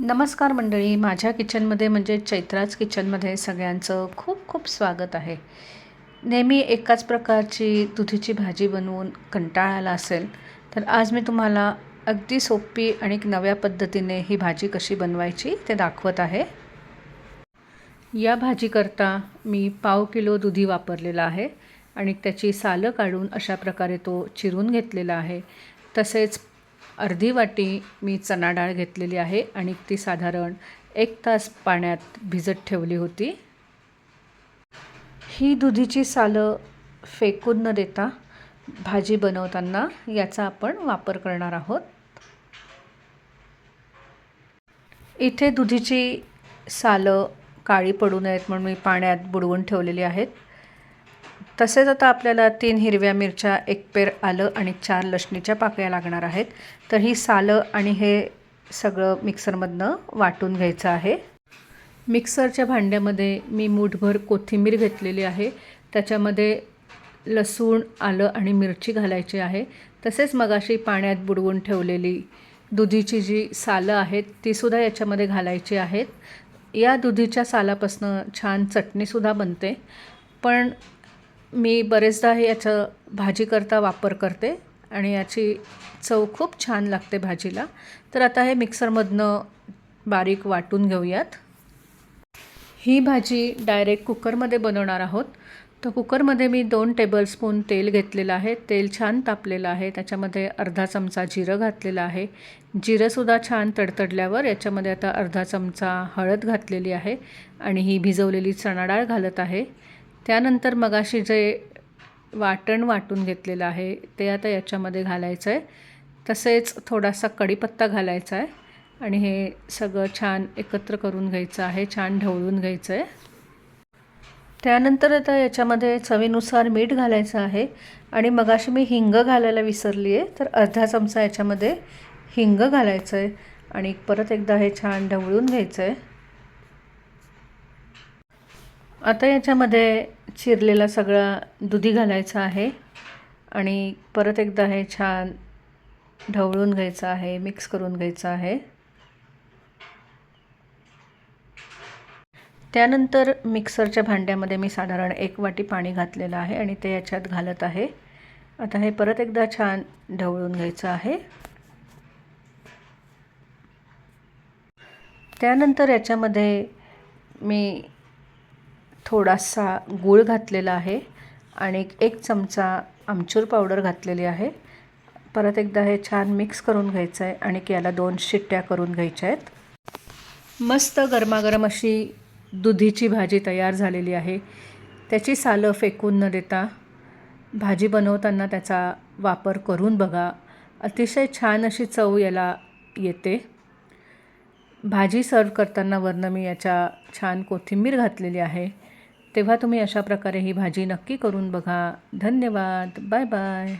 नमस्कार मंडळी. माझ्या किचनमध्ये म्हणजे चैत्राज किचनमध्ये सगळ्यांचं खूप खूप स्वागत आहे. नेहमी एकाच प्रकारची दुधीची भाजी बनवून कंटाळा आला असेल तर आज मी तुम्हाला अगदी सोपी आणि एक नव्या पद्धतीने ही भाजी कशी बनवायची ते दाखवत आहे. या भाजीकरता मी पाव किलो दुधी वापरलेला आहे आणि त्याची सालं काढून अशा प्रकारे तो चिरून घेतलेला आहे. तसेच अर्धी वाटी मी चणा डाळ घेतलेली आहे आणि ती साधारण एक तास पाण्यात भिजत ठेवली होती. ही दुधीची सालं फेकून न देता भाजी बनवताना याचा आपण वापर करणार आहोत. इथे दुधीची सालं काळी पडू नयेत म्हणून मी पाण्यात बुडवून ठेवलेली आहेत. तसेच आता आपल्याला तीन हिरव्या मिरच्या एक पेर आलं आणि चार लसणीच्या पाकळ्या लागणार आहेत. तर ही सालं आणि हे सगळं मिक्सरमधनं वाटून घ्यायचं आहे. मिक्सरच्या भांड्यामध्ये मी मूठभर कोथिंबीर घेतलेली आहे. त्याच्यामध्ये लसूण आलं आणि मिरची घालायची आहे. तसेच मगाशी पाण्यात बुडवून ठेवलेली दुधीची जी सालं आहेत तीसुद्धा याच्यामध्ये घालायची आहेत. या दुधीच्या सालापासनं छान चटणीसुद्धा बनते. पण मी बरेचदा हे याचं भाजी करता वापर करते आणि याची चव खूप छान लागते भाजीला. तर आता हे मिक्सरमधनं बारीक वाटून घेऊयात. ही भाजी डायरेक्ट कुकरमध्ये बनवणार आहोत. तर कुकरमध्ये मी दोन टेबलस्पून तेल घेतलेलं आहे. तेल छान तापलेलं आहे. त्याच्यामध्ये अर्धा चमचा जिरं घातलेलं आहे. जिरंसुद्धा छान तडतडल्यावर याच्यामध्ये आता अर्धा चमचा हळद घातलेली आहे आणि ही भिजवलेली चणाडाळ घालत आहे. त्यानंतर मगाशी जे वाटण वाटून घेतलेलं आहे ते आता याच्यामध्ये घालायचं आहे. तसेच थोडासा कढीपत्ता घालायचा आहे आणि हे सगळं छान एकत्र करून घ्यायचं आहे छान ढवळून घ्यायचं आहे. त्यानंतर आता याच्यामध्ये चवीनुसार मीठ घालायचं आहे आणि मगाशी मी हिंग घालायला विसरली आहे तर अर्धा चमचा याच्यामध्ये हिंग घालायचं आहे आणि परत एकदा हे छान ढवळून घ्यायचं आहे. आता याच्यामध्ये चिरलेला सगळा दुधी घालायचा आहे आणि परत एकदा हे छान ढवळून घ्यायचं आहे मिक्स करून घ्यायचं आहे. त्यानंतर मिक्सरच्या भांड्यामध्ये मी साधारण एक वाटी पाणी घातलेलं आहे आणि ते याच्यात घालत आहे. आता हे परत एकदा छान ढवळून घ्यायचं आहे. त्यानंतर याच्यामध्ये मी थोडासा गूळ घातलेला आहे आणि एक चमचा आमचूर पावडर घातलेली आहे. परत एकदा हे छान मिक्स करून घ्यायचं आहे आणि याला दोन शिट्ट्या करून घ्यायच्या आहेत मस्त गरमागरम अशी दुधीची भाजी तयार झालेली आहे. त्याची सालं फेकून न देता भाजी बनवताना त्याचा वापर करून बघा. अतिशय छान अशी चव याला येते. भाजी सर्व करताना वरनं मी याच्या छान कोथिंबीर घातलेली आहे. तेव्हा तुम्ही अशा प्रकारे ही भाजी नक्की करून बघा. धन्यवाद. Bye bye.